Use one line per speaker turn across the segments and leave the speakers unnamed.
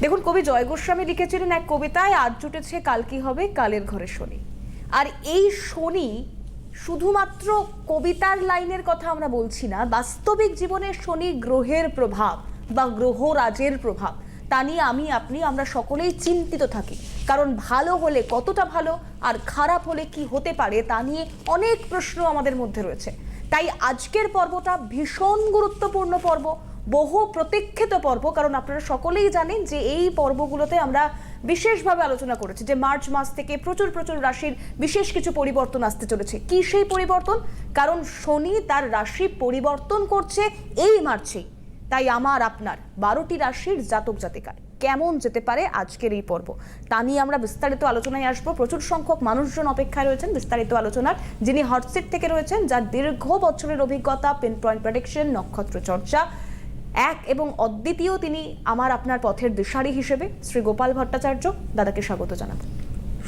দেখুন, কবি জয় গোস্বামী লিখেছিলেন এক কবিতায়, আজ জুটেছে, কাল কি হবে? কালের ঘরে শনি। আর এই শনি শুধুমাত্র কবিতার লাইনের কথা আমরা বলছি না, বাস্তবিক জীবনে শনি গ্রহের প্রভাব বা গ্রহ রাজের প্রভাব, তা নিয়ে আমি, আপনি, আমরা সকলেই চিন্তিত থাকি। কারণ ভালো হলে কতটা ভালো আর খারাপ হলে কি হতে পারে, তা নিয়ে অনেক প্রশ্ন আমাদের মধ্যে রয়েছে। তাই আজকের পর্বটা ভীষণ গুরুত্বপূর্ণ পর্ব। বহু প্রতীক্ষিত পর্ব, কারণ আপনারা সকলেই জানেন যে এই পর্বগুলোতে আমরা বিশেষভাবে আলোচনা করেছি যে মার্চ মাস থেকে প্রচুর প্রচুর রাশির বিশেষ কিছু পরিবর্তন আসতে চলেছে। কি সেই পরিবর্তন? কারণ শনি তার রাশি পরিবর্তন করছে এই মার্চেই তাই আমার, আপনার বারোটি রাশির জাতক জাতিকার কেমন যেতে পারে আজকের এই পর্ব? তা নিয়ে আমরা বিস্তারিত আলোচনায় আসব। প্রচুর সংখ্যক মানুষজন অপেক্ষায় রয়েছেন বিস্তারিত আলোচনার। যিনি হটসিট থেকে রয়েছেন, যার দীর্ঘ বছরের অভিজ্ঞতা পিন পয়েন্ট প্রেডিকশন নক্ষত্র চর্চা এক এবং অদ্বিতীয় তিনি আমার আপনার পথের দিশারি হিসেবে শ্রী গোপাল ভট্টাচার্য দাদাকে স্বাগত জানাব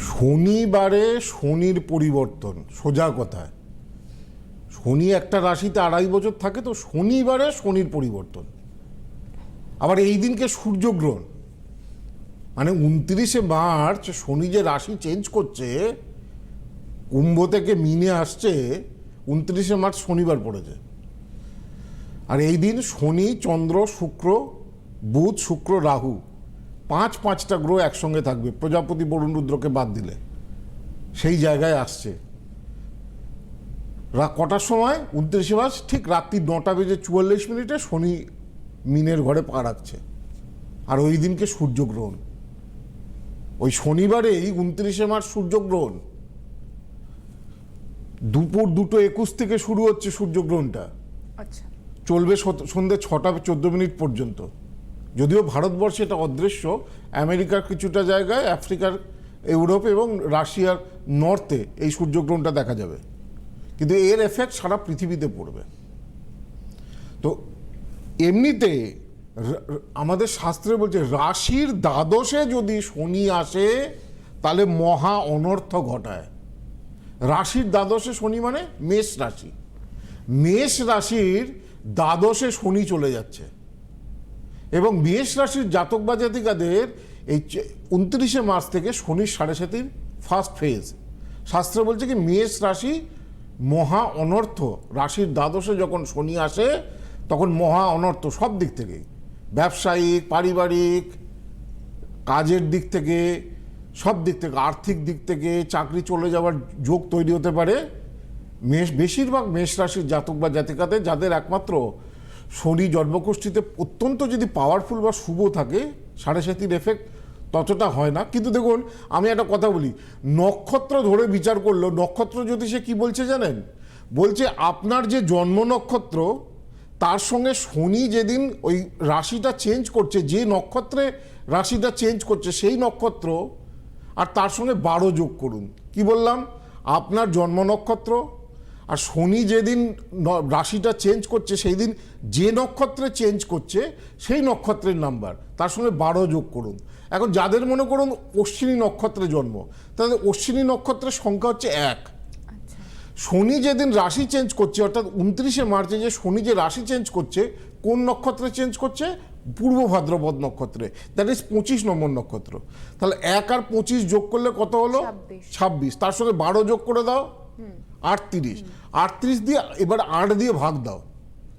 শনিবারে শনির পরিবর্তন, সোজা কথায় শনি একটা রাশিতে আড়াই বছর থাকে, তো শনিবারে শনির পরিবর্তন। আবার এই দিনকে সূর্যগ্রহণ মানে উনত্রিশে মার্চ শনি যে রাশি চেঞ্জ করছে, কুম্ভ থেকে মিনে আসছে, উনত্রিশে মার্চ শনিবার পড়েছে। আর এই দিন শনি, চন্দ্র, শুক্র, বুধ, শুক্র, রাহু, পাঁচ পাঁচটা গ্রহ একসঙ্গে থাকবে। প্রজাপতি, বরুণ, রুদ্রকে বাদ দিলে। সেই জায়গায় আসছে। কটার সময়? উনত্রিশে মাস ঠিক রাত্রি নটা বেজে চুয়াল্লিশ মিনিটে শনি মিনের ঘরে পা রাখছে। আর ওই দিনকে সূর্যগ্রহণ। ওই শনিবারেই উনত্রিশে মার্চ সূর্যগ্রহণ। দুপুর দুটো একুশ থেকে শুরু হচ্ছে সূর্যগ্রহণটা।
আচ্ছা।
চলবে সন্ধ্যে ছটা চোদ্দ মিনিট পর্যন্ত। যদিও ভারতবর্ষে এটা অদৃশ্য, আমেরিকার কিছুটা জায়গায়, আফ্রিকার, ইউরোপ এবং রাশিয়ার নর্থে এই সূর্যগ্রহণটা দেখা যাবে। কিন্তু এর এফেক্ট সারা পৃথিবীতে পড়বে। তো এমনিতে আমাদের শাস্ত্রে বলছে, রাশির দ্বাদশে যদি শনি আসে, তাহলে মহা অনর্থ ঘটায়। রাশির দ্বাদশে শনি মানে মেষ রাশি। মেষ রাশির দ্বাদশে শনি চলে যাচ্ছে। এবং মেষ রাশির জাতক বা জাতিকাদের এই উনত্রিশে মার্চ থেকে শনির সাড়ে সাতির ফার্স্ট ফেজ শাস্ত্র বলছে কি, মেষ রাশি মহা অনর্থ। রাশির দ্বাদশে যখন শনি আসে, তখন মহা অনর্থ সব দিক থেকেই। ব্যবসায়িক, পারিবারিক, কাজের দিক থেকে, সব দিক থেকে, আর্থিক দিক থেকে, চাকরি চলে যাওয়ার যোগ তৈরি হতে পারে। মেষ, বেশিরভাগ মেষ রাশির জাতক বা জাতিকাদের যাদের একমাত্র শনি জন্মগোষ্ঠীতে অত্যন্ত যদি পাওয়ারফুল বা শুভ থাকে, সাড়ে সাতির এফেক্ট ততটা হয় না। কিন্তু দেখুন, আমি একটা কথা বলি, নক্ষত্র ধরে বিচার করল, নক্ষত্র জ্যোতিষে কি বলছে জানেন? বলছে আপনার যে জন্ম নক্ষত্র, তার সঙ্গে শনি যেদিন ওই রাশিটা চেঞ্জ করছে, যে নক্ষত্রে রাশিটা চেঞ্জ করছে, সেই নক্ষত্র আর তার সঙ্গে বারো যোগ করুন। কি বললাম? আপনার জন্ম নক্ষত্র আর শনি যেদিন রাশিটা চেঞ্জ করছে সেই দিন যে নক্ষত্রে চেঞ্জ করছে সেই নক্ষত্রের নাম্বার তার সঙ্গে বারো যোগ করুন। এখন যাদের মনে করুন অশ্বিনী নক্ষত্রে জন্ম তাদের অশ্বিনী নক্ষত্রের সংখ্যা হচ্ছে এক।
আচ্ছা।
শনি যেদিন রাশি চেঞ্জ করছে অর্থাৎ উনত্রিশে মার্চে যে শনি যে রাশি চেঞ্জ করছে কোন নক্ষত্রে চেঞ্জ করছে? পূর্ব ভাদ্রপদ নক্ষত্রে। দ্যাট ইজ পঁচিশ নম্বর নক্ষত্র। তাহলে এক আর পঁচিশ যোগ করলে কত হলো?
ছাব্বিশ।
ছাব্বিশ। তার সঙ্গে বারো যোগ করে দাও। আটত্রিশ। আটত্রিশ দিয়ে এবার আট দিয়ে ভাগ দাও।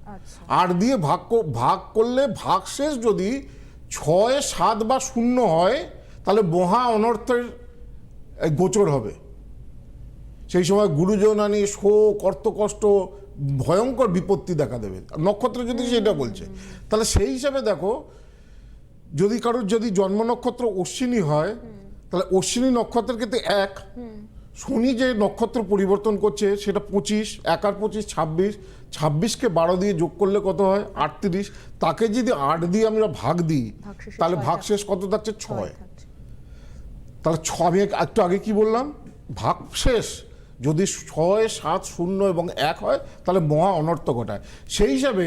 আচ্ছা।
আট দিয়ে ভাগ কো- ভাগ করলে ভাগশেষ যদি ছয় সাত বা শূন্য হয় তাহলে মহা অনর্থের গোচর হবে। সেই সময় গুরুজনানি শোক অর্থকষ্ট ভয়ঙ্কর বিপত্তি দেখা দেবে। নক্ষত্র যদি সেটা বলছে তাহলে সেই হিসাবে দেখো যদি কারোর যদি জন্ম নক্ষত্র অশ্বিনী হয় তাহলে অশ্বিনী নক্ষত্রের ক্ষেত্রে এক। শনি যে নক্ষত্র পরিবর্তন করছে সেটা পঁচিশ এক আর পঁচিশ ছাব্বিশ ছাব্বিশকে বারো দিয়ে যোগ করলে কত হয়? আটত্রিশ। তাকে যদি আট দিয়ে আমরা ভাগ দিই তাহলে ভাগশেষ কত থাকছে? ছয়।
ছয়
তাহলে ছ আমি একটু আগে কি বললাম? ভাগশেষ যদি ছয় সাত শূন্য এবং এক হয় তাহলে মহা অনর্থ ঘটায়। সেই হিসাবে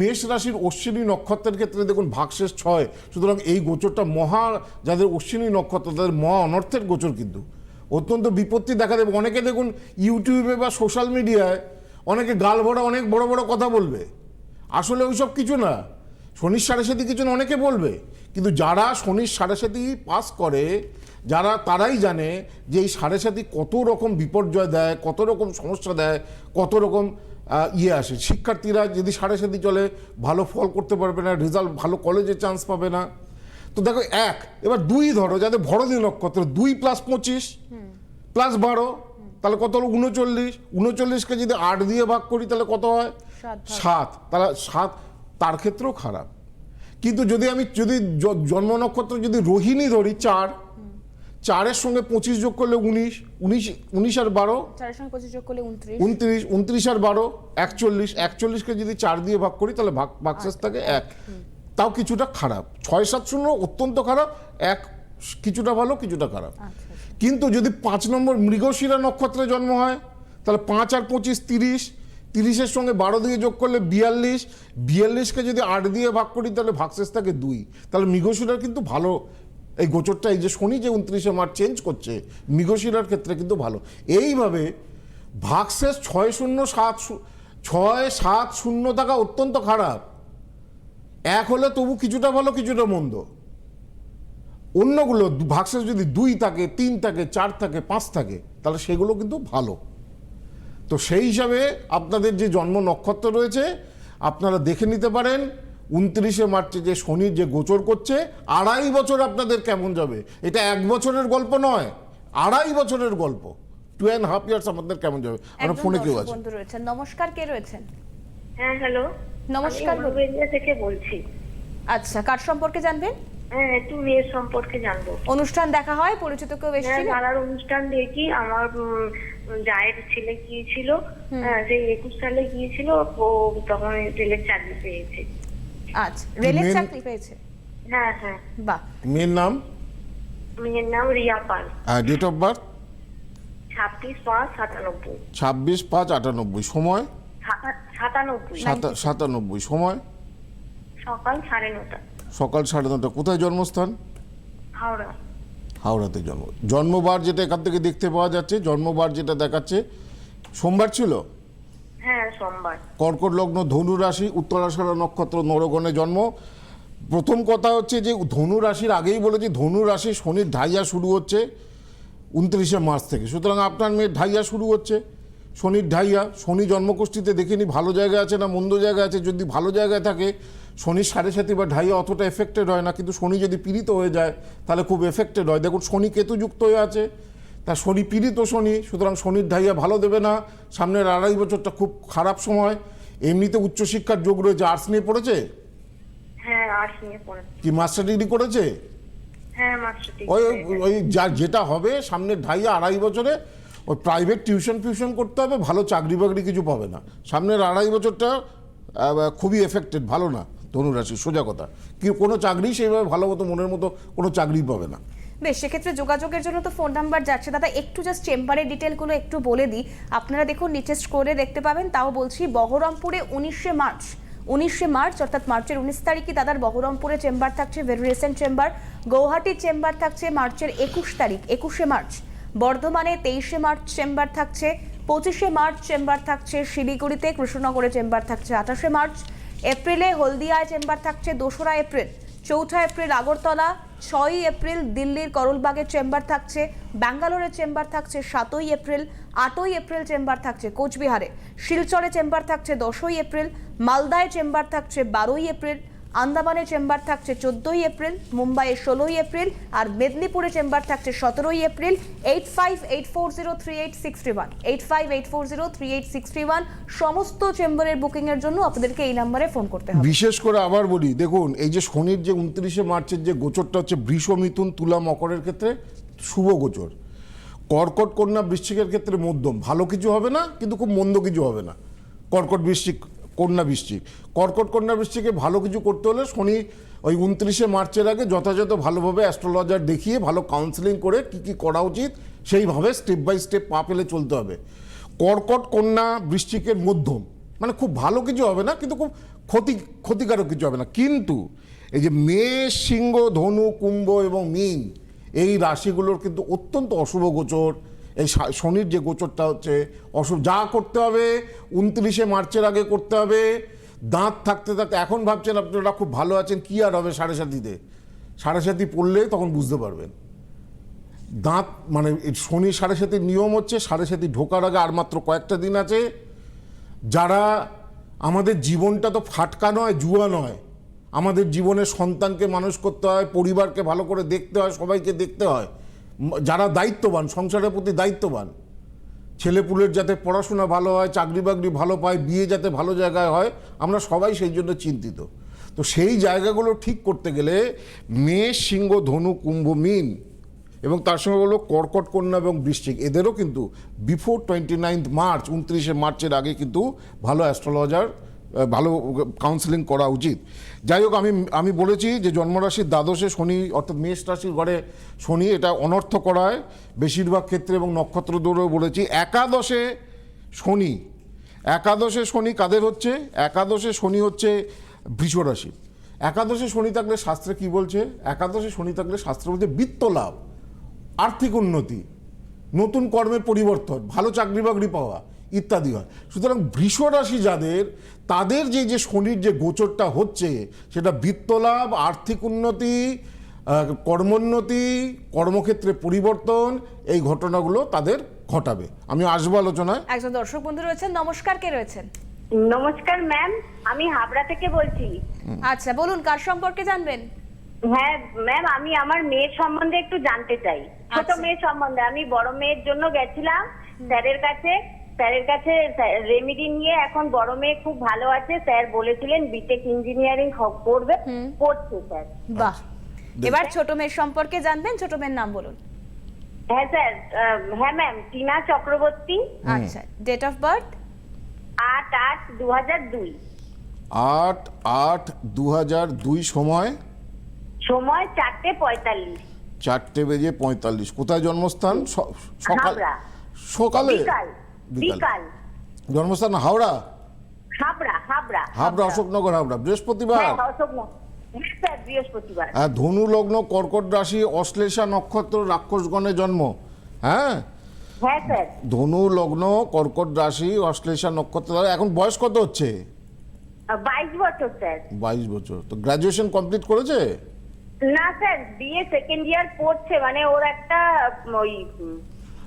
মেষ রাশির অশ্বিনী নক্ষত্রের ক্ষেত্রে দেখুন ভাগশেষ ছয়। সুতরাং এই গোচরটা মহা যাদের অশ্বিনী নক্ষত্র তাদের মহা অনর্থের গোচর কিন্তু। অত্যন্ত বিপত্তি দেখা দেবে। অনেকে দেখুন ইউটিউবে বা সোশ্যাল মিডিয়ায় অনেকে গাল ভরা অনেক বড় বড় কথা বলবে। আসলে ওইসব কিছু না। শনির সাড়ে সাথে কিছু না, অনেকে বলবে। কিন্তু যারা শনির সাড়ে সাথে পাস করে, যারা তারাই জানে যে এই সাড়ে সাথে কত রকম বিপর্যয় দেয়, কত রকম সমস্যা দেয়, কত রকম ইয়ে আসে। শিক্ষার্থীরা যদি সাড়ে সাথে চলে, ভালো ফল করতে পারবে না, রেজাল্ট, ভালো কলেজে চান্স পাবে না। তো দেখো এক এবার দুই ধরো যাদের ভরদিন নক্ষত্র দুই প্লাস পঁচিশ প্লাস বারো তাহলে কত হলো? উনচল্লিশ। উনচল্লিশকে যদি আট দিয়ে ভাগ করি তাহলে কত হয়?
সাত
তাহলে সাত তার ক্ষেত্রেও খারাপ। কিন্তু যদি আমি যদি জন্ম নক্ষত্র যদি রোহিণী ধরি চার চারের সঙ্গে পঁচিশ যোগ করলে উনিশ উনিশ উনিশ আর বারো?
উনত্রিশ।
উনত্রিশ আর বারো একচল্লিশ। একচল্লিশকে যদি চার দিয়ে ভাগ করি তাহলে ভাগ ভাগশেষ থাকে এক। তাও কিছুটা খারাপ। ছয় সাত শূন্য অত্যন্ত খারাপ এক কিছুটা ভালো কিছুটা খারাপ।
আচ্ছা
কিন্তু যদি পাঁচ নম্বর মৃগশিরা নক্ষত্রে জন্ম হয় তাহলে পাঁচ আর পঁচিশ তিরিশ। তিরিশের সঙ্গে বারো দিয়ে যোগ করলে বিয়াল্লিশ। বিয়াল্লিশকে যদি আট দিয়ে ভাগ করি তাহলে ভাগশেষ থাকে দুই। তাহলে মৃগশিরার কিন্তু ভালো। এই গোচরটা এই যে শনি যে উনত্রিশে মার্চ চেঞ্জ করছে মৃগশিরার ক্ষেত্রে কিন্তু ভালো। এইভাবে ভাগশেষ ছয় শূন্য সাত ছয় সাত শূন্য থাকা অত্যন্ত খারাপ। এক হলে তবু কিছুটা ভালো কিছুটা মন্দ। অন্যগুলো ভাগশেষ যদি দুই থাকে তিন থাকে চার থাকে পাঁচ থাকে তাহলে সেগুলো কিন্তু ভালো। তো সেই হিসাবে আপনাদের যে জন্ম নক্ষত্র রয়েছে আপনারা দেখে নিতে পারেন উনত্রিশে মার্চে যে শনি যে গোচর করছে আড়াই বছর আপনাদের কেমন যাবে? এটা এক বছরের গল্প নয় আড়াই বছরের গল্প। টু অ্যান্ড হাফ ইয়ার্স আপনাদের কেমন যাবে? আমার ফোনে কেউ আছে।
নমস্কার কে রয়েছেন?
হ্যাঁ হ্যালো
নমস্কার
থেকে বলছি।
আচ্ছা কার সম্পর্কে জানবেন?
হ্যাঁ একটু মেয়ের সম্পর্কে জানব।
অনুষ্ঠান দেখা হয় পরিচিত কেউ
হ্যাঁ
এসেছিল
পাড়ার অনুষ্ঠান দেখি আমার জায়ের ছেলে গিয়েছিল। হ্যাঁ সেই একুশ সালে গিয়েছিল ও তখন রেলের চাকরি পেয়েছে।
আচ্ছা রেলের চাকরি পেয়েছে?
হ্যাঁ হ্যাঁ।
বাহ।
মেয়ের নাম?
মেয়ের নাম Riya Pal.
Date of birth
ছাব্বিশ পাঁচ সাতানব্বই
ছাব্বিশ পাঁচ আটানব্বই। সময়?
সাতানব্বই।
সাতানব্বই। সময়?
সকাল সাড়ে নটা।
সকাল সাড়ে নটা। কোথায় জন্মস্থান?
হাওড়া।
হাওড়াতে জন্ম। জন্মবার যেটা এখান থেকে দেখতে পাওয়া যাচ্ছে জন্মবার যেটা দেখাচ্ছে সোমবার ছিল?
হ্যাঁ সোমবার।
কর্কট লগ্ন ধনু রাশি উত্তরাষাঢ়া নক্ষত্র নরগণে জন্ম। প্রথম কথা হচ্ছে যে ধনু রাশির আগেই বলেছি ধনু রাশি শনির ঢাইয়া শুরু হচ্ছে উনত্রিশে মার্চ থেকে। সুতরাং আপনার মেয়ের ঢাইয়া শুরু হচ্ছে। শনির ঢাইয়া শনি জন্মকুষ্ঠিতে দেখিনি ভালো জায়গা আছে না মন্দ জায়গা আছে যদি ভালো জায়গায় থাকে শনির সাড়ে সাথে বা ঢাইয়া অতটা এফেক্টেড হয় না কিন্তু শনি যদি পীড়িত হয়ে যায় তাহলে খুব এফেক্টেড হয়। দেখুন শনি কেতু যুক্ত হয়ে আছে তা শনি পীড়িত শনি সুতরাং শনির ঢাইয়া ভালো দেবে না সামনের আড়াই বছরটা খুব খারাপ সময়। এমনিতে উচ্চশিক্ষার যোগ রয়েছে আর্টস নিয়ে পড়েছে?
হ্যাঁ নিয়ে
কি মাস্টার ডিগ্রি করেছে?
হ্যাঁ
ওই ওই যা যেটা হবে সামনের ঢাইয়া আড়াই বছরে ওই প্রাইভেট টিউশন ফিউশন করতে হবে, ভালো চাকরি বাকরি কিছু পাবে না। সামনের আড়াই বছরটা খুবই এফেক্টেড ভালো না, ধনুরাশি, সোজা কথা। কি, কোনো চাকরি সেইভাবে ভালো মতো, মনের মতো কোনো চাকরি পাবে না।
বেশ, সেক্ষেত্রে যোগাযোগের জন্য তো ফোন নাম্বার যাচ্ছে। দাদা, একটু জাস্ট চেম্বারের ডিটেলগুলো একটু বলে দিই। আপনারা দেখুন, নিচে স্কোরে দেখতে পাবেন, তাও বলছি, বহরমপুরে উনিশে মার্চ উনিশে মার্চ, অর্থাৎ মার্চের উনিশ তারিখে দাদার বহরমপুরে চেম্বার থাকছে ভেরি রিসেন্ট চেম্বার গৌহাটির চেম্বার থাকছে, মার্চের একুশ তারিখ, একুশে মার্চ। বর্ধমানে তেইশে মার্চ চেম্বার থাকছে, পঁচিশে মার্চ চেম্বার থাকছে, শিলিগুড়িতে কৃষ্ণনগরে চেম্বার থাকছে আঠাশে মার্চ, এপ্রিলে হলদিয়ায় চেম্বার থাকছে, দোসরা এপ্রিল, চৌঠা এপ্রিল আগরতলা, ছয়ই এপ্রিল দিল্লির করলবাগের চেম্বার থাকছে ব্যাঙ্গালোরের চেম্বার থাকছে, সাতই এপ্রিল, আটই এপ্রিল চেম্বার থাকছে কোচবিহারে, শিলচরে চেম্বার থাকছে, দশই এপ্রিল, মালদায় চেম্বার থাকছে, বারোই এপ্রিল আন্দামানে চেম্বার থাকছে চোদ্দই এপ্রিল, মুম্বাইয়ে ষোলোই এপ্রিল আর মেদিনীপুরে চেম্বার থাকছে সতেরোই April. Eight five eight four zero three eight six three one. Eight five eight four zero three eight six three one. সমস্ত চেম্বারের বুকিংয়ের জন্য আপনাদেরকে এই নাম্বারে ফোন করতে হবে।
বিশেষ করে আবার বলি, দেখুন, এই যে শনির যে উনত্রিশে মার্চের যে গোচরটা হচ্ছে বৃষ মিথুন তুলা মকরের ক্ষেত্রে শুভ গোচর। কর্কট কন্যা বৃশ্চিকের ক্ষেত্রে মধ্যম। ভালো কিছু হবে না, কিন্তু খুব মন্দ কিছু হবে না। কর্কট বৃশ্চিক কন্যা বৃশ্চিক কর্কট কন্যা বৃশ্চিকে ভালো কিছু করতে হলে শনি ওই উনত্রিশে মার্চের আগে যথাযথ ভালোভাবে অ্যাস্ট্রোলজার দেখিয়ে ভালো কাউন্সেলিং করে কি কি করা উচিত সেইভাবে স্টেপ বাই স্টেপ পা পেলে চলতে হবে। কর্কট কন্যা বৃশ্চিকের মধ্যম মানে খুব ভালো কিছু হবে না, কিন্তু খুব ক্ষতি, ক্ষতিকারক কিছু হবে না। কিন্তু এই যে মেষ, সিংহ, ধনু, কুম্ভ এবং মীন, এই রাশিগুলোর কিন্তু অত্যন্ত অশুভ গোচর এই শনির যে গোচরটা হচ্ছে, অশুভ, যা করতে হবে, উনত্রিশে মার্চের আগে করতে হবে, দাঁত থাকতে থাকতে, এখন ভাবছেন আপনারা খুব ভালো আছেন, কি আর হবে সাড়ে সাতিতে? সাড়ে সাতি পড়লে তখন বুঝতে পারবেন। দাঁত মানে শনি সাড়ে সাতির নিয়ম হচ্ছে, সাড়ে সাতি ঢোকার আগে আর মাত্র কয়েকটা দিন আছে। যারা আমাদের জীবনটা তো ফাটকা নয়, জুয়া নয়, আমাদের জীবনে সন্তানকে মানুষ করতে হয়, পরিবারকে ভালো করে দেখতে হয়, সবাইকে দেখতে হয় যারা দায়িত্ববান, সংসারের প্রতি দায়িত্ববান, ছেলেপুলের যাতে পড়াশোনা ভালো হয় চাকরি বাকরি ভালো পায়, বিয়ে যাতে ভালো জায়গায় হয়, আমরা সবাই সেই জন্য চিন্তিত। তো সেই জায়গাগুলো ঠিক করতে গেলে মেষ, সিংহ, ধনু, কুম্ভ, মিন এবং তার সঙ্গে হলো কর্কট, কন্যা এবং বৃশ্চিক, এদেরও কিন্তু বিফোর টোয়েন্টি নাইন্থ মার্চ উনত্রিশে মার্চের আগে কিন্তু ভালো অ্যাস্ট্রোলজার ভালো কাউন্সিলিং করা উচিত। যাই হোক, আমি আমি বলেছি যে জন্মরাশির দ্বাদশে শনি, অর্থাৎ মেষ রাশির ঘরে শনি, এটা অনর্থ করায়। বেশিরভাগ ক্ষেত্রে এবং নক্ষত্র দৌড়েও বলেছি, একাদশে শনি একাদশে শনি কাদের হচ্ছে? একাদশে শনি হচ্ছে বৃষ রাশি। একাদশে শনি থাকলে শাস্ত্রে কি বলছে? একাদশে শনি থাকলে শাস্ত্র বলছে বৃত্ত লাভ, আর্থিক উন্নতি, নতুন কর্মের পরিবর্তন, ভালো চাকরি বাকরি পাওয়া। ইত্যাদি হয়। সুতরাং বৃষ রাশি যাদের তাদের যে যে শনির যে গোচরটা হচ্ছে সেটা বিত্তলাভ আর্থিক উন্নতি কর্মোন্নতি কর্মক্ষেত্রে পরিবর্তন এই ঘটনাগুলো তাদের ঘটাবে। আমি আসব আলোচনায়।
একজন দর্শক বন্ধু রয়েছেন নমস্কার কে রয়েছেন?
নমস্কার ম্যাম। আমি হাবড়া থেকে বলছি।
আচ্ছা বলুন কার সম্পর্কে জানবেন?
হ্যাঁ ম্যাম আমি আমার মেয়ের সম্বন্ধে একটু জানতে চাই। ছোট
আচ্ছা।
মেয়ের সম্বন্ধে। আমি বড় মেয়ের জন্য গেছিলাম স্যারের কাছে। স্যারের কাছে রেমিডি নিয়ে এখন বড় মেয়ে খুব ভালো আছে। স্যার বলেছিলেন বিটেক ইঞ্জিনিয়ারিং করবে। পড়ছে স্যার।
বাহ। এবার ছোট মেয়ের সম্পর্কে জানবেন? ছোট মেয়ের নাম বলুন।
হ্যাঁ স্যার। হ্যাঁ ম্যাম টিনা চক্রবর্তী।
আচ্ছা। ডেট অফ বার্থ
আট আট দু হাজার দুই।
আট আট দু হাজার দুই সময়?
সময় চারটে পঁয়তাল্লিশ।
চারটে বেজে পঁয়তাল্লিশ। কোথায় জন্মস্থান? সকাল। সকালে?
বিকাল।
জন্মস্থান হাওড়া?
হাবড়া হাবড়া
হাবড়া। অশোকনগর হাবড়া। বৃহস্পতিবার?
হ্যাঁ হ্যাঁ, বৃহস্পতিবার।
ধনু লগ্ন কর্কট রাশি অশ্লেষা নক্ষত্র রাক্ষসগণে জন্ম। হ্যাঁ?
হ্যাঁ
ধনু লগ্ন কর্কট রাশি অশ্লেষা নক্ষত্র। এখন বয়স কত হচ্ছে?
বাইশ বছর স্যার।
বাইশ বছর। তো গ্র্যাজুয়েশন কমপ্লিট করেছে?
না স্যার বিএ সেকেন্ড ইয়ার পড়ছে। মানে ওর একটা ওই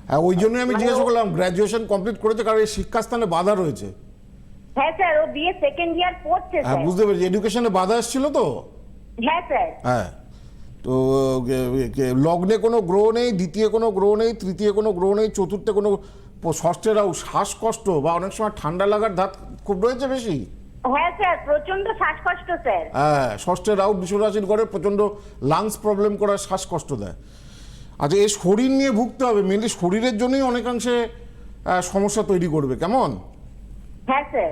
হ্যাঁ ওই জন্যই আমি
মানে
জিজ্ঞাসা করলাম গ্র্যাজুয়েশন কমপ্লিট করেছে কারণ এই শিক্ষাস্থানে বাধা রয়েছে।
হ্যাঁ স্যার ও বিএ সেকেন্ড ইয়ার পড়ছে
হ্যাঁ বুঝতে পেরেছি। এডুকেশনে বাধা এসেছিল তো?
হ্যাঁ স্যার।
হ্যাঁ। তো লগ্নে কোনো গ্রহ নেই দ্বিতীয় কোনো গ্রহ নেই তৃতীয় কোনো গ্রহ নেই চতুর্থে কোনো ষষ্ঠেরাও শ্বাসকষ্ট বা অনেক সময় ঠান্ডা লাগার ধাত খুব রয়েছে বেশি?
হ্যাঁ স্যার প্রচণ্ড শ্বাসকষ্ট স্যার।
হ্যাঁ ষষ্ঠের রাউট বিশ্বরাশির ঘরে প্রচণ্ড লাংস প্রবলেম করার শ্বাসকষ্ট দেয়। আচ্ছা এই শরীর নিয়ে ভুগতে হবে মেনলি শরীরের জন্যই অনেকাংশে সমস্যা তৈরি করবে কেমন?
হ্যাঁ স্যার।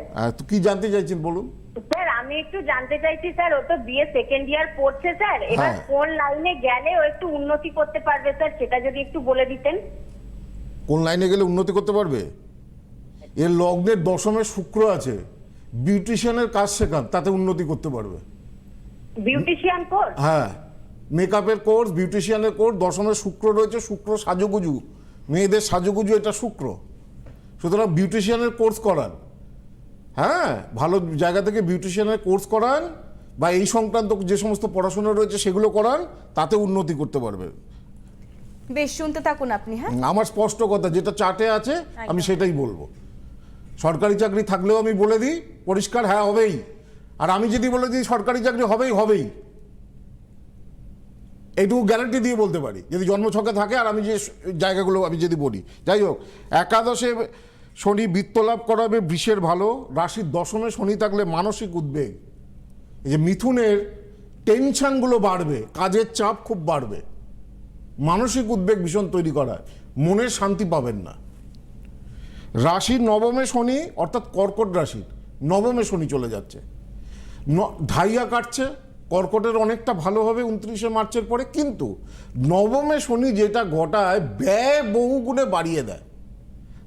কি জানতে চাইছেন বলুন?
স্যার আমি একটু জানতে চাইছি স্যার ও তো বিএ সেকেন্ড ইয়ার পড়ছে স্যার। এবার
হ্যাঁ।
কোন লাইনে গেলে ও একটু উন্নতি করতে পারবে স্যার? সেটা যদি একটু বলে দিতেন।
কোন লাইনে গেলে উন্নতি করতে পারবে? এর লগ্নের দশমে শুক্র আছে। বিউটিশিয়ানের কাজ শেখান তাতে উন্নতি করতে পারবে।
বিউটিশিয়ান কোর্স
হ্যাঁ। মেকআপের কোর্স বিউটিশিয়ানের কোর্স দশমের শুক্র রয়েছে শুক্র সাজুগুজু। মেয়েদের সাজুগুজু এটা শুক্র। সুতরাং বিউটিশিয়ানের কোর্স করান। হ্যাঁ ভালো জায়গা থেকে বিউটিশিয়ানের কোর্স করান বা এই সংক্রান্ত যে সমস্ত পড়াশোনা রয়েছে সেগুলো করান তাতে উন্নতি করতে পারবে।
বেশ শুনতে থাকুন আপনি হ্যাঁ?
আমার স্পষ্ট কথা যেটা চার্টে আছে আমি সেটাই বলব। সরকারি চাকরি থাকলেও আমি বলে দিই পরিষ্কার হ্যাঁ হবেই। আর আমি যদি বলে দিই সরকারি চাকরি হবেই হবেই। এইটুকু গ্যারান্টি দিয়ে বলতে পারি। যদি জন্মছকে থাকে আর আমি যে জায়গাগুলো আমি যদি বলি। যাই হোক, একাদশে শনি বৃত্তলাভ করাবে, বৃষের ভালো। রাশির দশমে শনি থাকলে মানসিক উদ্বেগ। এই যে মিথুনের টেনশনগুলো বাড়বে, কাজের চাপ খুব বাড়বে। মানসিক উদ্বেগ ভীষণ তৈরি করায়, মনের শান্তি পাবেন না। রাশির নবমে শনি, অর্থাৎ কর্কট রাশির নবমে শনি চলে যাচ্ছে। ঢাইয়া কাটছে কর্কটের অনেকটা ভালো হবে উনত্রিশে মার্চের পরে, কিন্তু নবমে শনি যেটা ঘটায় ব্যয় বহুগুণে বাড়িয়ে দেয়।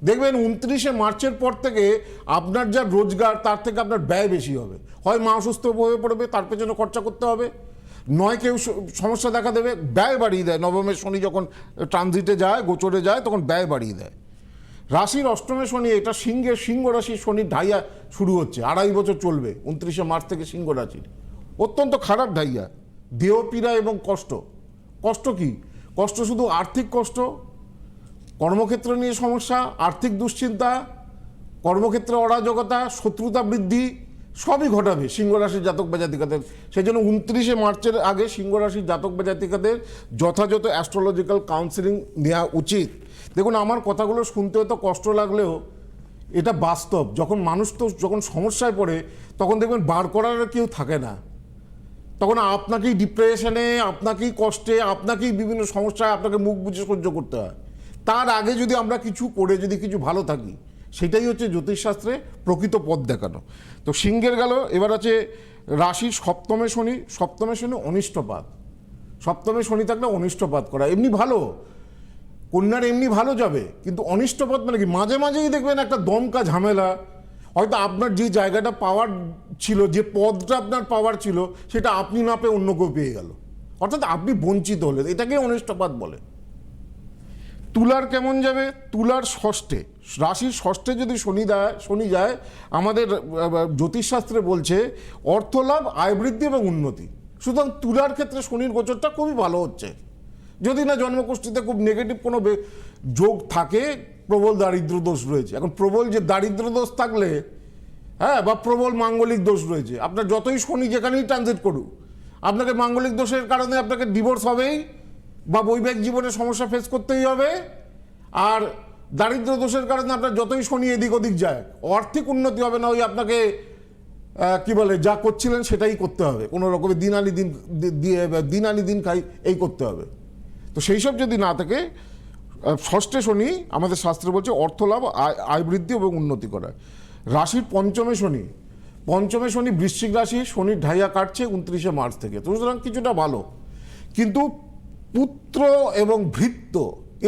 দেখবেন উনত্রিশে মার্চের পর থেকে আপনার যা রোজগার, তার থেকে আপনার ব্যয় বেশি হবে। হয় মা অসুস্থ হয়ে পড়বে, তার পেছনে খরচা করতে হবে। নয় কেউ সমস্যা দেখা দেবে, ব্যয় বাড়িয়ে দেয়। নবমের শনি যখন ট্রানজিটে যায়, গোচরে যায়, তখন ব্যয় বাড়িয়ে দেয়। রাশির অষ্টমে শনি, এটা সিংহের সিংহ রাশির শনি ঢাইয়া শুরু হচ্ছে। আড়াই বছর চলবে, উনত্রিশে মার্চ থেকে সিংহ রাশির। অত্যন্ত খারাপ ঢাইয়া। দেহপীড়া এবং কষ্ট। কষ্ট কি? কষ্ট শুধু আর্থিক কষ্ট, কর্মক্ষেত্র নিয়ে সমস্যা, আর্থিক দুশ্চিন্তা, কর্মক্ষেত্রে অরাজকতা, শত্রুতা বৃদ্ধি, সবই ঘটাবে সিংহ রাশির জাতক বা জাতিকাদের। সেই জন্য উনত্রিশে মার্চের আগে সিংহ রাশির জাতক বা জাতিকাদের যথাযথ অ্যাস্ট্রোলজিক্যাল কাউন্সিলিং নেওয়া উচিত। দেখুন, আমার কথাগুলো শুনতে হয়তো কষ্ট লাগলেও এটা বাস্তব। যখন মানুষ তো যখন সমস্যায় পড়ে, তখন দেখবেন বার করার কেউ থাকে না। তখন আপনাকেই ডিপ্রেশনে আপনাকেই কষ্টে, আপনাকেই বিভিন্ন সমস্যায় আপনাকে মুখ বুঝে সহ্য করতে হয়। তার আগে যদি আমরা কিছু করে যদি কিছু ভালো থাকি, সেটাই হচ্ছে জ্যোতিষশাস্ত্রে প্রকৃত পথ দেখানো। তো সিংহের গেল, এবার আছে রাশির সপ্তমে শনি সপ্তমে শনি অনিষ্টপাত। সপ্তমে শনি থাকলে অনিষ্টপাত করা, এমনি ভালো। কন্যার এমনি ভালো যাবে, কিন্তু অনিষ্টপদ মানে কি? মাঝে মাঝেই দেখবেন একটা দমকা ঝামেলা হয়তো আপনার যে জায়গাটা পাওয়ার ছিল, যে পদটা আপনার পাওয়ার ছিল, সেটা আপনি না পেয়ে অন্য কেউ পেয়ে গেল। অর্থাৎ আপনি বঞ্চিত হলেন এটাকে অনিষ্টপাত বলে। তুলার কেমন যাবে? তুলার ষষ্ঠে, রাশির ষষ্ঠে যদি শনি দেয়, শনি যায়, আমাদের জ্যোতিষশাস্ত্রে বলছে অর্থলাভ, আয় বৃদ্ধি এবং উন্নতি। সুতরাং তুলার ক্ষেত্রে শনির গোচরটা খুবই ভালো হচ্ছে। যদি না জন্মগোষ্ঠীতে খুব নেগেটিভ কোনো যোগ থাকে, প্রবল দারিদ্র দোষ রয়েছে। এখন প্রবল যে দারিদ্র দোষ থাকলে হ্যাঁ বা প্রবল মাঙ্গলিক দোষ রয়েছে। আপনার যতই শনি যেখানেই ট্রানজিট করুক, আপনাকে মাঙ্গলিক দোষের কারণে আপনাকে ডিভোর্স হবেই, বা বৈবাহিক জীবনে সমস্যা ফেস করতেই হবে। আর দারিদ্র দোষের কারণে আপনার যতই শনি এদিক ওদিক যায় আর্থিক উন্নতি হবে না ওই আপনাকে কি বলে, যা করছিলেন সেটাই করতে হবে। কোনো রকমের দিন আনি দিন দিয়ে দিন আনি দিন খাই, এই করতে হবে। তো সেই সব যদি না থাকে ষষ্ঠে শনি আমাদের শাস্ত্রে বলছে অর্থলাভ, আয় আয় বৃদ্ধি এবং উন্নতি করা রাশির পঞ্চমে শনি পঞ্চমে শনি বৃশ্চিক রাশি, শনির ঢাইয়া কাটছে উনত্রিশে মার্চ থেকে। তো সুতরাং কিছুটা ভালো। কিন্তু পুত্র এবং ভৃত্য,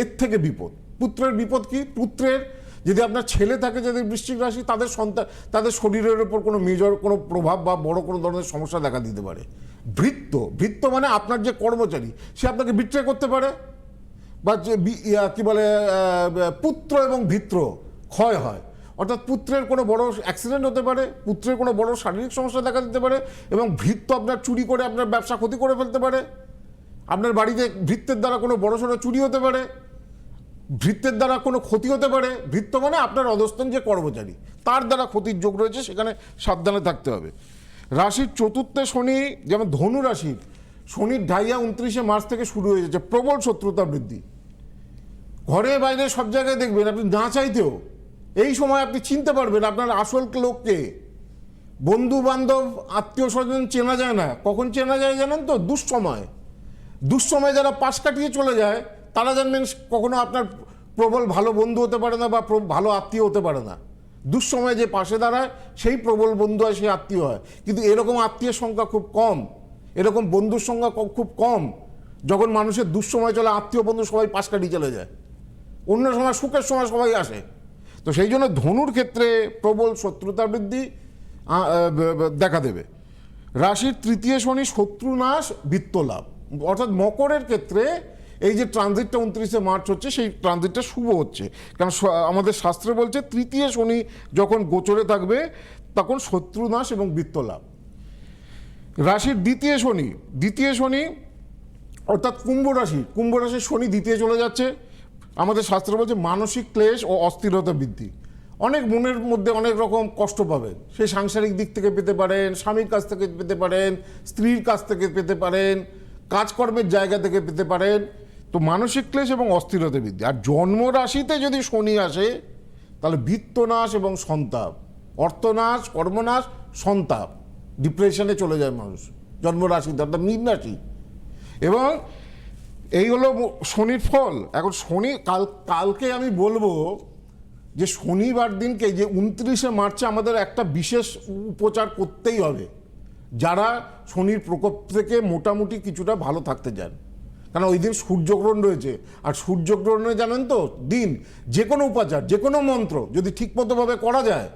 এর থেকে বিপদ। পুত্রের বিপদ কি? পুত্রের যদি আপনার ছেলে থাকে যাদের বৃশ্চিক রাশি, তাদের সন্তান, তাদের শরীরের ওপর কোনো মেজর কোনো প্রভাব বা বড় কোনো ধরনের সমস্যা দেখা দিতে পারে। ভৃত্য ভৃত্য মানে আপনার যে কর্মচারী, সে আপনাকে বিট্রে করতে পারে, বা যে কি বলে পুত্র এবং ভিত্র, ক্ষয় হয়। অর্থাৎ পুত্রের কোনো বড় অ্যাক্সিডেন্ট হতে পারে, পুত্রের কোনো বড় শারীরিক সমস্যা দেখা দিতে পারে, এবং ভৃত্য আপনার চুরি করে আপনার ব্যবসা ক্ষতি করে ফেলতে পারে। আপনার বাড়িতে ভৃত্যের দ্বারা কোনো বড় সড়ো চুরি হতে পারে, ভৃত্যের দ্বারা কোনো ক্ষতি হতে পারে। ভৃত্য মানে আপনার অধস্তন যে কর্মচারী, তার দ্বারা ক্ষতির যোগ রয়েছে, সেখানে সাবধানে থাকতে হবে। রাশির চতুর্থে শনি, যেমন ধনু রাশির, শনির ঢাইয়া উনত্রিশে মার্চ থেকে শুরু হয়ে যাচ্ছে, প্রবল শত্রুতা বৃদ্ধি। ঘরে বাইরে সব জায়গায় দেখবেন, আপনি না চাইতেও এই সময় আপনি চিনতে পারবেন আপনার আসল লোককে বন্ধু বান্ধব আত্মীয় স্বজন চেনা যায় না। কখন চেনা যায় জানেন তো? দুঃসময়। দুঃসময় যারা পাশ কাটিয়ে চলে যায়, তারা জানবেন কখনো আপনার প্রবল ভালো বন্ধু হতে পারে না বা ভালো আত্মীয় হতে পারে না। দুঃসময়ে যে পাশে দাঁড়ায়, সেই প্রবল বন্ধু হয় সেই আত্মীয় হয়। কিন্তু এরকম আত্মীয়ের সংখ্যা খুব কম। এরকম বন্ধুর সংখ্যা খুব কম। যখন মানুষের দুঃসময় চলে, আত্মীয় বন্ধু সবাই পাশ কাটিয়ে চলে যায়। অন্য সময় সুখের সময় সবাই আসে। তো সেই জন্য ধনুর ক্ষেত্রে প্রবল শত্রুতা বৃদ্ধি দেখা দেবে। রাশির তৃতীয় শনি শত্রু নাশ, বৃত্ত লাভ। অর্থাৎ মকরের ক্ষেত্রে এই যে ট্রানজিটটা উনত্রিশে মার্চ হচ্ছে, সেই ট্রানজিটটা শুভ হচ্ছে। কারণ আমাদের শাস্ত্রে বলছে, তৃতীয় শনি যখন গোচরে থাকবে, তখন শত্রু নাশ এবং বৃত্ত লাভ রাশির দ্বিতীয় শনি দ্বিতীয় শনি অর্থাৎ কুম্ভ রাশি, কুম্ভ রাশির শনি দ্বিতীয় চলে যাচ্ছে। আমাদের শাস্ত্র বলছে, মানসিক ক্লেশ ও অস্থিরতা বৃদ্ধি। অনেক মনের মধ্যে অনেক রকম কষ্ট পাবেন। সে সাংসারিক দিক থেকে পেতে পারেন, স্বামীর কাছ থেকে পেতে পারেন, স্ত্রীর কাছ থেকে পেতে পারেন, কাজকর্মের জায়গা থেকে পেতে পারেন। তো মানসিক ক্লেশ এবং অস্থিরতা বৃদ্ধি। আর জন্ম রাশিতে যদি শনি আসে, তাহলে বৃত্তনাশ এবং সন্তাপ। অর্থনাশ, কর্মনাশ, সন্তাপ। ডিপ্রেশনে চলে যায় মানুষ জন্ম রাশিতে অর্থাৎ মীন রাশি। এবং এই হলো শনির ফল। এখন শনি, কাল, কালকে আমি বলব যে শনিবার দিনকে যে উনত্রিশে মার্চে আমাদের একটা বিশেষ উপচার করতেই হবে। যারা শনির প্রকোপ থেকে মোটামুটি কিছুটা ভালো থাকতে চান। কারণ ওই দিন সূর্যগ্রহণ রয়েছে। আর সূর্যগ্রহণে জানেন তো, দিন, যে কোনো উপাচার, যে কোনো মন্ত্র যদি ঠিকমতোভাবে করা যায়,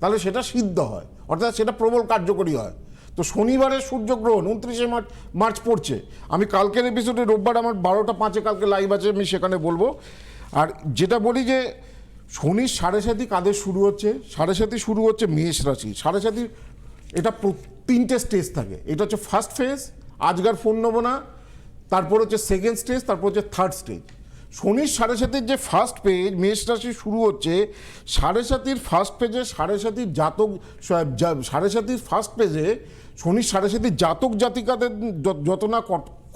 তাহলে সেটা সিদ্ধ হয়। অর্থাৎ সেটা প্রবল কার্যকরী হয়। তো শনিবারের সূর্যগ্রহণ, উনত্রিশে মার্চ মার্চ পড়ছে। আমি কালকের এপিসোডে রোববার আমার বারোটা পাঁচে কালকে লাইভ আছে, আমি সেখানে বলব। আর যেটা বলি যে শনির সাড়ে সাথী কাদের শুরু হচ্ছে? সাড়ে সাথী শুরু হচ্ছে মেষ রাশি। সাড়ে সাথী এটা তিনটে স্টেজ থাকে। এটা হচ্ছে ফার্স্ট ফেজ আজকার ফোন নেব না। তারপর হচ্ছে সেকেন্ড স্টেজ তারপর হচ্ছে থার্ড স্টেজ শনির সাড়ে সাতির যে ফার্স্ট পেজ মেষ রাশি শুরু হচ্ছে, সাড়ে সাতির ফার্স্ট পেজে সাড়ে সাতির জাতক সাড়ে সাতির ফার্স্ট পেজে শনির সাড়ে সাতির জাতক জাতিকাদের যত না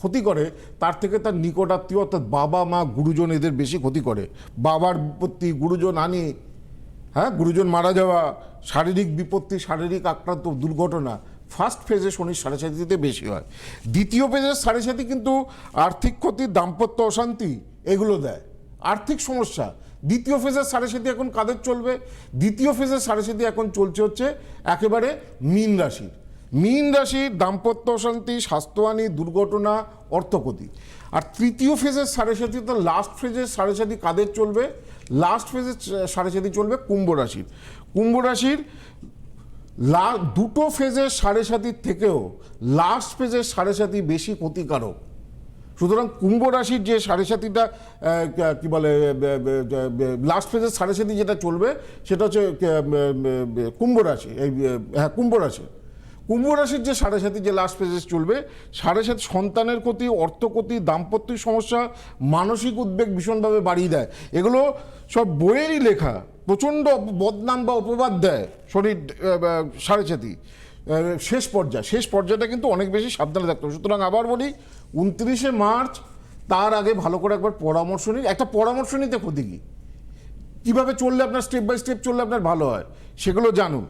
ক্ষতি করে, তার থেকে তার নিকটাত্মীয় অর্থাৎ বাবা, মা, গুরুজন এদের বেশি ক্ষতি করে। বাবার বিপত্তি গুরুজন আনি হ্যাঁ? গুরুজন মারা যাওয়া, শারীরিক বিপত্তি, শারীরিক আক্রান্ত দুর্ঘটনা ফার্স্ট ফেজে শনির সাড়ে সাতিতে বেশি হয়। দ্বিতীয় ফেজের সাড়ে সাতি কিন্তু আর্থিক ক্ষতি দাম্পত্য অশান্তি এগুলো দেয়। আর্থিক সমস্যা। দ্বিতীয় ফেজের সাড়ে সাতি এখন কাদের চলবে? দ্বিতীয় ফেজের সাড়ে সাতি এখন চলছে হচ্ছে একেবারে মীন রাশির। মীন রাশির দাম্পত্য অশান্তি, স্বাস্থ্যহানি, দুর্ঘটনা, অর্থক্ষতি। আর তৃতীয় ফেজের সাড়ে সাতি তো লাস্ট ফেজের সাড়ে সাতি কাদের চলবে? লাস্ট ফেজের সাড়ে সাথী চলবে কুম্ভ রাশির। কুম্ভ রাশির লা, দুটো ফেজের সাড়ে সাতির থেকেও লাস্ট ফেজের সাড়ে সাতি বেশি ক্ষতিকারক। সুতরাং কুম্ভ রাশির যে সাড়ে সাতিটা কি বলে লাস্ট ফেজের সাড়ে সাতি যেটা চলবে, সেটা হচ্ছে কুম্ভ রাশি, এই হ্যাঁ কুম্ভ রাশি। কুম্ভ রাশির যে সাড়ে সাতি যে লাস্ট ফেজে চলবে সাড়ে সাত সন্তানের ক্ষতি, অর্থক্ষতি, দাম্পত্য সমস্যা, মানসিক উদ্বেগ ভীষণভাবে বাড়িয়ে দেয়। এগুলো সব বইয়েরই লেখা। প্রচণ্ড বদনাম বা অপবাদ দেয় শরীর সাড়ে শেষ পর্যায়ে, শেষ পর্যায়টা কিন্তু অনেক বেশি সাবধানে থাকতে হবে। সুতরাং আবার বলি, উনত্রিশে মার্চ, তার আগে ভালো করে একবার পরামর্শ নিন। একটা পরামর্শ নিতে ক্ষতি কি কীভাবে চললে আপনার স্টেপ বাই স্টেপ চললে আপনার ভালো হয়, সেগুলো জানুন।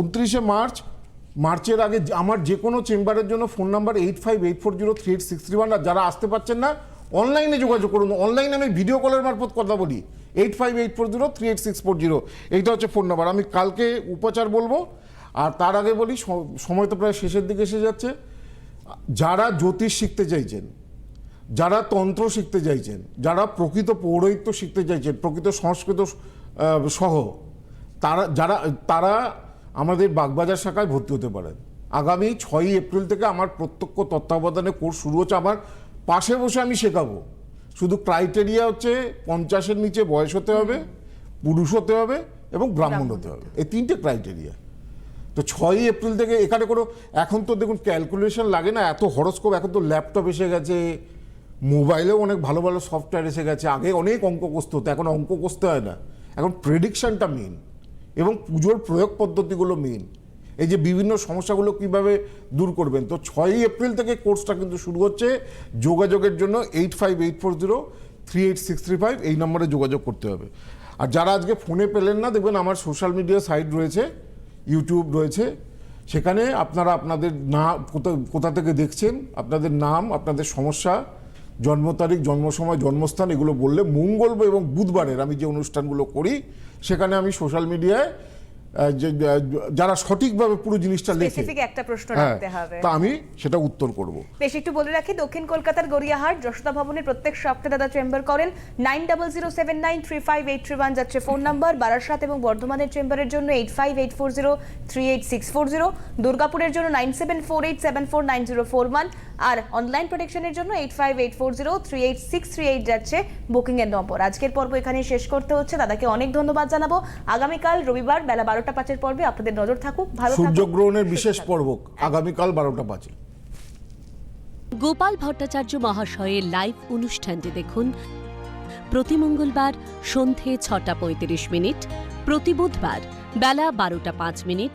উনত্রিশে মার্চ, মার্চের আগে আমার যে কোনো চেম্বারের জন্য phone number eight five eight four zero three eight six three one আর যারা আসতে পারছেন না অনলাইনে যোগাযোগ করুন। অনলাইনে আমি ভিডিও কলের মারফত কথা বলি। Eight five eight four zero three eight six four zero এইটা হচ্ছে ফোন নাম্বার। আমি কালকে উপচার বলব, আর তার আগে বলি সময় তো প্রায় শেষের দিকে এসে যাচ্ছে। যারা জ্যোতিষ শিখতে চাইছেন, যারা তন্ত্র শিখতে চাইছেন, যারা প্রকৃত পৌরোহিত্য শিখতে চাইছেন, প্রকৃত সংস্কৃত সহ, তারা, যারা, তারা আমাদের বাগবাজার শাখায় ভর্তি হতে পারেন। আগামী ছয়ই এপ্রিল থেকে আমার প্রত্যক্ষ তত্ত্বাবধানে কোর্স শুরু হচ্ছে আমার পাশে বসে আমি শেখাবো। শুধু ক্রাইটেরিয়া হচ্ছে পঞ্চাশের নিচে বয়স হতে হবে পুরুষ হতে হবে এবং ব্রাহ্মণ হতে হবে। এই তিনটে ক্রাইটেরিয়া তো ছয়ই এপ্রিল থেকে এখানে কোনো এখন তো দেখুন ক্যালকুলেশন লাগে না এত হরস্কোপ এখন তো ল্যাপটপ এসে গেছে মোবাইলেও অনেক ভালো ভালো সফটওয়্যার এসে গেছে আগে অনেক অঙ্ক কষতে হতো এখন অঙ্ক কষতে হয় না। এখন প্রেডিকশানটা মেন এবং পুজোর প্রয়োগ পদ্ধতিগুলো মেন এই যে বিভিন্ন সমস্যাগুলো কীভাবে দূর করবেন? তো ছয়ই এপ্রিল থেকে কোর্সটা কিন্তু শুরু হচ্ছে। যোগাযোগের জন্য eight five, eight four zero, three eight six three five এই নম্বরে যোগাযোগ করতে হবে। আর যারা আজকে ফোনে পেলেন না, দেখবেন আমার সোশ্যাল মিডিয়া সাইট রয়েছে, ইউটিউব রয়েছে। সেখানে আপনারা আপনাদের না, কোথা কোথা থেকে দেখছেন, আপনাদের নাম, আপনাদের সমস্যা, জন্ম তারিখ, জন্ম সময়, জন্মস্থান, এগুলো বললে মঙ্গল এবং বুধবারের আমি যে অনুষ্ঠানগুলো করি, সেখানে আমি সোশ্যাল মিডিয়ায় যারা সঠিকভাবে পুরো জিনিসটা লেখে।
একটা প্রশ্ন
হ্যাঁ
রাখতে হবে।
তা আমি সেটা উত্তর করব।
বেশ একটু বলে রাখি দক্ষিণ কলকাতার গড়িয়াহাট যশোদা ভবনে প্রত্যেক সপ্তাহে দাদা চেম্বার করেন। Nine double zero seven nine three five eight three one যাচ্ছে ফোন নাম্বার বারাসাত এবং বর্ধমানের চেম্বারের জন্য eight five eight four zero three eight six four zero দুর্গাপুরের জন্য nine seven four eight seven four nine zero four one আর online প্রোটেকশনের জন্য eight five eight four zero three eight six three eight যাচ্ছে booking এর নম্বর। আজকের পর্ব এখানে শেষ করতে হচ্ছে। দাদাকে অনেক ধন্যবাদ জানাব। আগামীকাল রবিবার বেলা বারোটা পাঁচের পর্বে আপনাদের নজর থাকুক। ভালো
সূর্যগ্রহণের বিশেষ পর্ব আগামীকাল বারোটা পাঁচে।
গোপাল ভট্টাচার্য মহাশয়ের লাইভ অনুষ্ঠানটি দেখুন প্রতি মঙ্গলবার সন্ধে ছটা পঁয়ত্রিশ মিনিট প্রতি বুধবার বেলা বারোটা পাঁচ মিনিট